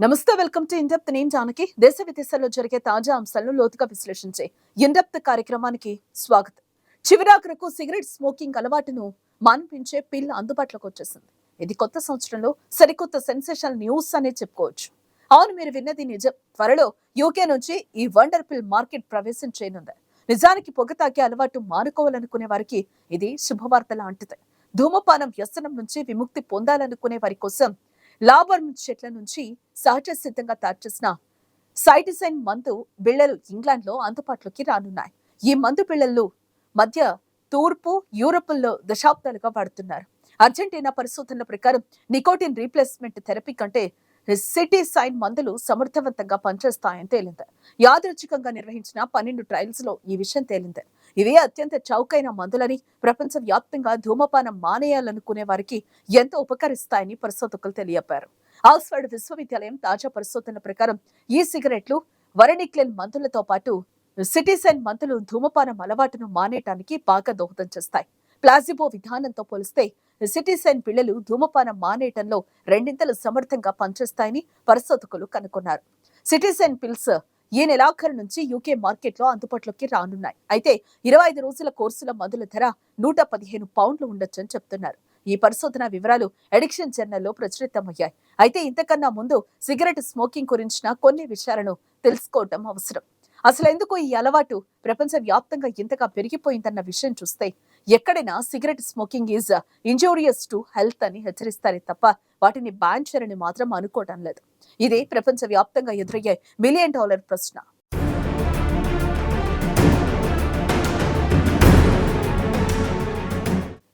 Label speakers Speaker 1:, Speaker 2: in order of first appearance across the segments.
Speaker 1: నమస్తే welcome to in-depth నేను జానకి. దేశ విదేశాల్లో జరిగే తాజా అంశాలను లోతుగా విశ్లేషించే ఇండెప్త్ కార్యక్రమానికి స్వాగతం. చివరాఖరకు సిగరెట్ స్మోకింగ్ అలవాటును మాన్పించే పిల్ అందుబాటులోకి వచ్చేసింది. ఇది కొత్త సంవత్సరంలో సరికొత్త సెన్సేషన్ న్యూస్ అనే చెప్పుకోవచ్చు. అవును మీరు విన్నది నిజం. త్వరలో యూకే నుంచి ఈ వండర్ పిల్ మార్కెట్ ప్రవేశం చేయనుంది. నిజానికి పొగ తాగే అలవాటు మానుకోవాలనుకునే వారికి ఇది శుభవార్త లాంటిది. ధూమపానం వ్యసనం నుంచి విముక్తి పొందాలనుకునే వారి కోసం లాబర్మ్ చెట్ల నుంచి సహజ సిద్ధంగా తయారు చేసిన సైటిసైన్ మందు బిళ్ళలు ఇంగ్లాండ్లో అందుబాటులోకి రానున్నాయి. ఈ మందు బిళ్ళలు మధ్య తూర్పు యూరోపుల్లో దశాబ్దాలుగా వాడుతున్నారు. అర్జెంటీనా పరిశోధనల ప్రకారం నికోటిన్ రీప్లేస్మెంట్ థెరపీ కంటే సిటీ సైన్ మందులు సమర్థవంతంగా పనిచేస్తాయని తేలింది. యాదృచ్ఛికంగా నిర్వహించిన పన్నెండు ట్రయల్స్లో ఈ విషయం తేలింది. ఇవి అత్యంత చౌకైన మందులని ప్రపంచ వ్యాప్తంగా ధూమపానం మానేయాలనుకునే వారికి ఎంతో ఉపకరిస్తాయని పరిశోధకులు తెలియపారు ఆక్స్ఫర్డ్ విశ్వవిద్యాలయం తాజా పరిశోధనల ప్రకారం ఈ సిగరెట్లు వరనిక్లెన్ మందులతో పాటు సిటిసైన్ మందులు ధూమపానం అలవాటును మానేయటానికి బాగా దోహదం చేస్తాయి. ప్లాజిబో విధానంతో పోలిస్తే సిటిసైన్ పిల్లలు ధూమపానం మానేయటంలో రెండింతలు సమర్థంగా పనిచేస్తాయని పరిశోధకులు కనుగొన్నారు. సిటిసైన్ పిల్స్ ఈ నెలాఖరు నుంచి యూకే మార్కెట్లో అందుబాటులోకి రానున్నాయి. అయితే ఇరవై ఐదు రోజుల కోర్సుల మందుల ధర నూట పదిహేను పౌండ్లు ఉండొచ్చని చెప్తున్నారు. ఈ పరిశోధన వివరాలు ఎడిక్షన్ జర్నల్లో ప్రచురితమయ్యాయి. అయితే ఇంతకన్నా ముందు సిగరెట్ స్మోకింగ్ గురించిన కొన్ని విషయాలను తెలుసుకోవటం అవసరం. అసలు ఎందుకు ఈ అలవాటు? ప్రపంచ వ్యాప్తంగా ఇంతగా పెరిగిపోయిందన్న విషయం చూస్తే ఎక్కడైనా cigarette smoking is injurious to health అని హెచ్చరిస్తారే తప్ప వాటిని బ్యాన్ చేయాలని మాత్రం అనుకోవటం లేదు. ఇది ప్రపంచ వ్యాప్తంగా ఎదురయ్యే మిలియన్ డాలర్ ప్రశ్న.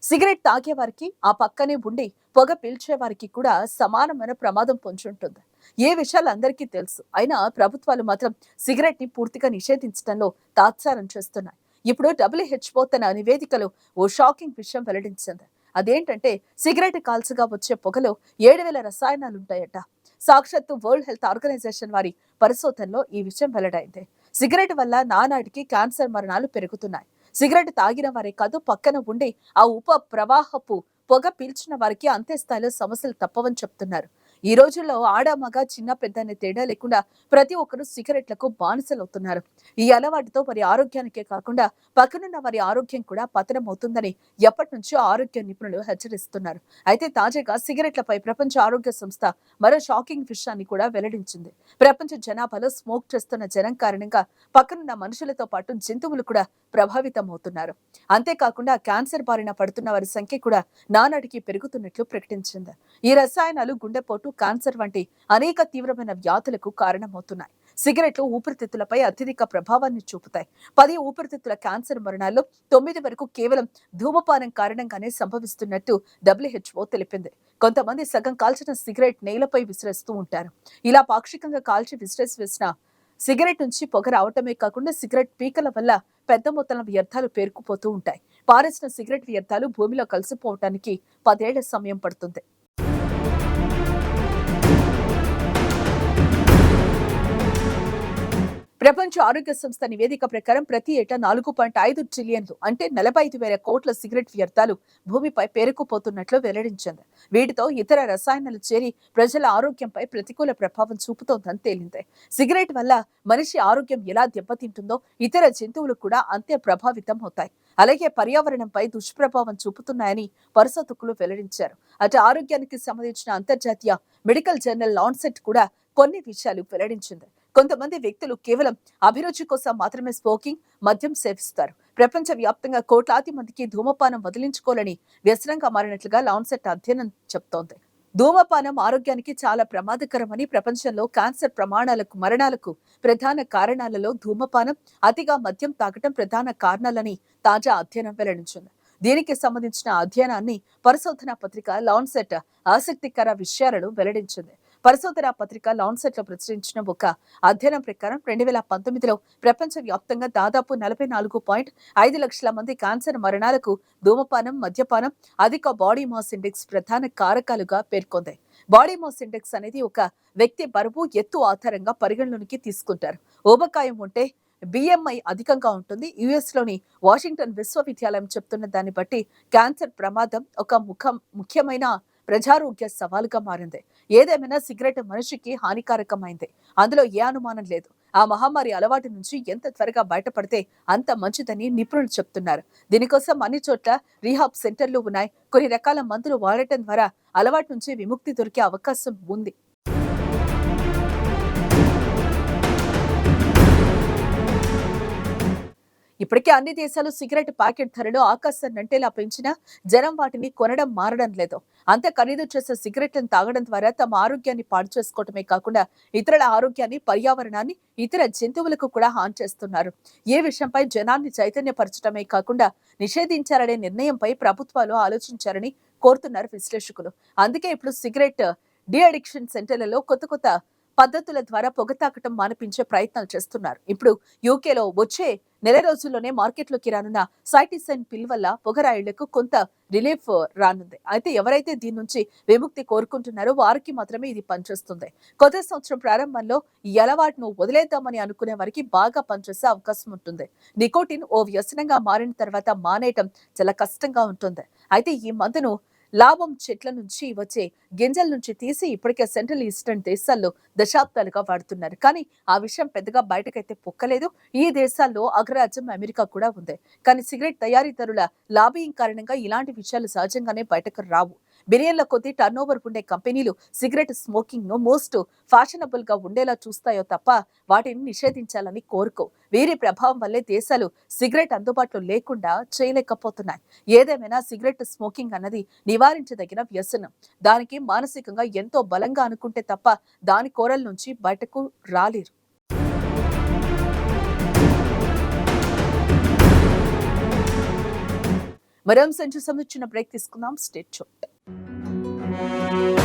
Speaker 1: సిగరెట్ తాగే వారికి ఆ పక్కనే ఉండి పొగ పీల్చే వారికి కూడా సమానమైన ప్రమాదం పొంచుంటుంది. ఏ విషయాలు అందరికీ తెలుసు. అయినా ప్రభుత్వాలు మాత్రం సిగరెట్ని పూర్తిగా నిషేధించడంలో తాత్సారం చేస్తున్నాయి. ఇప్పుడు డబ్ల్యూహెచ్ఓ తన నివేదికలో ఓ షాకింగ్ విషయం వెల్లడించింది. అదేంటంటే సిగరెట్ కాల్చగా వచ్చే పొగలో ఏడు వేల రసాయనాలుంటాయట. సాక్షాత్తు వరల్డ్ హెల్త్ ఆర్గనైజేషన్ వారి పరిశోధనలో ఈ విషయం వెల్లడైంది. సిగరెట్ వల్ల నానాటికి క్యాన్సర్ మరణాలు పెరుగుతున్నాయి. సిగరెట్ తాగిన వారే కాదు పక్కన ఉండి ఆ ఉప ప్రవాహపు పొగ పీల్చిన వారికి అంతే స్థాయిలో సమస్యలు తప్పవని చెప్తున్నారు. ఈ రోజుల్లో ఆడ మగ చిన్న పెద్ద అనే తేడా లేకుండా ప్రతి ఒక్కరూ సిగరెట్లకు బానిసలవుతున్నారు. ఈ అలవాటుతో వారి ఆరోగ్యానికే కాకుండా పక్కనున్న వారి ఆరోగ్యం కూడా పతనం అవుతుందని ఎప్పటి నుంచో ఆరోగ్య నిపుణులు హెచ్చరిస్తున్నారు. అయితే తాజాగా సిగరెట్లపై ప్రపంచ ఆరోగ్య సంస్థ మరో షాకింగ్ విషయాన్ని కూడా వెల్లడించింది. ప్రపంచ జనాభాలో స్మోక్ చేస్తున్న జనం కారణంగా పక్కనున్న మనుషులతో పాటు జంతువులు కూడా ప్రభావితం అవుతున్నారు అంతేకాకుండా క్యాన్సర్ బారిన పడుతున్న వారి సంఖ్య కూడా నానాటికి పెరుగుతున్నట్లు ప్రకటించింది. ఈ రసాయనాలు గుండెపోటు క్యాన్సర్ వంటి అనేక తీవ్రమైన వ్యాధులకు కారణమవుతున్నాయి. సిగరెట్లు ఊపిరితిత్తులపై అత్యధిక ప్రభావాన్ని చూపుతాయి. పది ఊపిరితిత్తుల క్యాన్సర్ మరణాల్లో తొమ్మిది వరకు కేవలం ధూమపానం కారణంగానే సంభవిస్తున్నట్టు డబ్ల్యూహెచ్ఓ తెలిపింది. కొంతమంది సగం కాల్చిన సిగరెట్ నేలపై విసిరేస్తూ ఉంటారు. ఇలా పాక్షికంగా కాల్చి విసిరేసి వేసిన సిగరెట్ నుంచి పొగ రావటమే కాకుండా సిగరెట్ పీకల వల్ల పెద్ద మొత్తంలో వ్యర్థాలు పేరుకుపోతూ ఉంటాయి. పారేసిన సిగరెట్ వ్యర్థాలు భూమిలో కలిసిపోవటానికి పదేళ్ళ సమయం పడుతుంది. ప్రపంచ ఆరోగ్య సంస్థ నివేదిక ప్రకారం ప్రతి ఏటా నాలుగు పాయింట్ ఐదు ట్రిలియన్లు అంటే నలభై ఐదు వేల కోట్ల సిగరెట్ వ్యర్థాలు భూమిపై పేరుకుపోతున్నట్లు వెల్లడించింది. వీటితో ఇతర రసాయనాలు చేరి ప్రజల ఆరోగ్యంపై ప్రతికూల ప్రభావం చూపుతోందని తేలింది. సిగరెట్ వల్ల మనిషి ఆరోగ్యం ఎలా దెబ్బతింటుందో ఇతర జంతువులు కూడా అంతే ప్రభావితం అవుతాయి. అలాగే పర్యావరణంపై దుష్ప్రభావం చూపుతున్నాయని పరిశోధకులు వెల్లడించారు. అటు ఆరోగ్యానికి సంబంధించిన అంతర్జాతీయ మెడికల్ జర్నల్ లాన్సెట్ కూడా కొన్ని విషయాలు వెల్లడించింది. కొంతమంది వ్యక్తులు కేవలం అభిరుచి కోసం మాత్రమే స్మోకింగ్ మద్యం సేవిస్తారు. ప్రపంచ వ్యాప్తంగా కోట్లాది మందికి ధూమపానం వదిలించుకోవాలని వ్యసనంగా మారినట్లుగా లాన్సెట్ అధ్యయనం చెప్తోంది. ధూమపానం ఆరోగ్యానికి చాలా ప్రమాదకరమని ప్రపంచంలో క్యాన్సర్ ప్రమాణాలకు మరణాలకు ప్రధాన కారణాలలో ధూమపానం అతిగా మద్యం తాగటం ప్రధాన కారణాలని తాజా అధ్యయనం వెల్లడించింది. దీనికి సంబంధించిన అధ్యయనాన్ని పరిశోధన పత్రిక లాన్సెట్ ఆసక్తికర విషయాలను వెల్లడించింది. పరిశోధన పత్రిక లాన్సెట్లో ప్రచురించిన ఒక అధ్యయనం ప్రకారం రెండు వేల పంతొమ్మిదిలో ప్రపంచ వ్యాప్తంగా దాదాపు నలభై నాలుగు పాయింట్ ఐదు లక్షల మంది క్యాన్సర్ మరణాలకు ధూమపానం మద్యపానం అధిక బాడీ మాస్ ఇండెక్స్ ప్రధాన కారకాలుగా పేర్కొంది. బాడీ మాస్ ఇండెక్స్ అనేది ఒక వ్యక్తి బరువు ఎత్తు ఆధారంగా పరిగణలోనికి తీసుకుంటారు. ఊబకాయం ఉంటే బిఎంఐ అధికంగా ఉంటుంది. యుఎస్లోని వాషింగ్టన్ విశ్వవిద్యాలయం చెప్తున్న దాన్ని బట్టి క్యాన్సర్ ప్రమాదం ఒక ముఖం ముఖ్యమైన ప్రజారోగ్య సవాలుగా మారింది. ఏదేమైనా సిగరెట్ మనిషికి హానికారకమైంది. అందులో ఏ అనుమానం లేదు. ఆ మహమ్మారి అలవాటు నుంచి ఎంత త్వరగా బయటపడితే అంత మంచిదని నిపుణులు చెప్తున్నారు. దీనికోసం అన్ని చోట్ల రీహాబ్ సెంటర్లు ఉన్నాయి. కొన్ని రకాల మందులు వాడటం ద్వారా అలవాటు నుంచి విముక్తి దొరికే అవకాశం ఉంది. ఇప్పటికే అన్ని దేశాలు సిగరెట్ ప్యాకెట్ ధరలు ఆకాశం నంటేలా పెంచినా జనం వాటిని కొనడం మారడం లేదు. అంత ఖరీదు చేసే సిగరెట్లను తాగడం ద్వారా తమ ఆరోగ్యాన్ని పాడు చేసుకోవటమే కాకుండా ఇతరుల ఆరోగ్యాన్ని పర్యావరణాన్ని ఇతర జంతువులకు కూడా హాని చేస్తున్నారు. ఏ విషయంపై జనాన్ని చైతన్యపరచడమే కాకుండా నిషేధించాలనే నిర్ణయంపై ప్రభుత్వాలు ఆలోచించారని కోరుతున్నారు విశ్లేషకులు. అందుకే ఇప్పుడు సిగరెట్ డి అడిక్షన్ సెంటర్లలో కొత్త కొత్త పద్ధతుల ద్వారా పొగ తాకటం మానిపించే ప్రయత్నాలు చేస్తున్నారు. ఇప్పుడు యూకేలో వచ్చే నెల రోజుల్లోనే మార్కెట్లోకి రానున్న సైటిసైన్ పిల్ వల్ల పొగరాయిళ్ళకు కొంత రిలీఫ్ రానుంది. అయితే ఎవరైతే దీని నుంచి విముక్తి కోరుకుంటున్నారో వారికి మాత్రమే ఇది పనిచేస్తుంది. కొత్త సంవత్సరం ప్రారంభంలో ఈ అలవాటును వదిలేద్దామని అనుకునే వారికి బాగా పనిచేసే అవకాశం ఉంటుంది. నికోటిన్ ఓ వ్యసనంగా మారిన తర్వాత మానేయటం చాలా కష్టంగా ఉంటుంది. అయితే ఈ మందును లాభం చెట్ల నుంచి వచ్చే గింజల నుంచి తీసి ఇప్పటికే సెంట్రల్ ఈస్టర్న్ దేశాల్లో దశాబ్దాలుగా వాడుతున్నారు. కానీ ఆ విషయం పెద్దగా బయటకైతే పొక్కలేదు. ఈ దేశాల్లో అగ్రరాజ్యం అమెరికా కూడా ఉంది. కానీ సిగరెట్ తయారీదారుల లాబింగ్ కారణంగా ఇలాంటి విషయాలు సహజంగానే బయటకు రావు. బిలియన్ల కొద్ది టర్న్ ఓవర్ ఉండే కంపెనీలు సిగరెట్ స్మోకింగ్ను మోస్ట్ ఫ్యాషనబుల్గా ఉండేలా చూస్తాయో తప్ప వాటిని నిషేధించాలని కోరుకో. వీరి ప్రభావం వల్లే దేశాలు సిగరెట్ అందుబాటులో లేకుండా చేయలేకపోతున్నాయి. ఏదేమైనా సిగరెట్ స్మోకింగ్ అన్నది నివారించదగిన వ్యసనం. దానికి మానసికంగా ఎంతో బలంగా అనుకుంటే తప్ప దాని కోరల నుంచి బయటకు రాలేరు. మరో అంశం చూసాం చిన్న బ్రేక్ తీసుకుందాం. స్టేట్ చోట్. Thank you.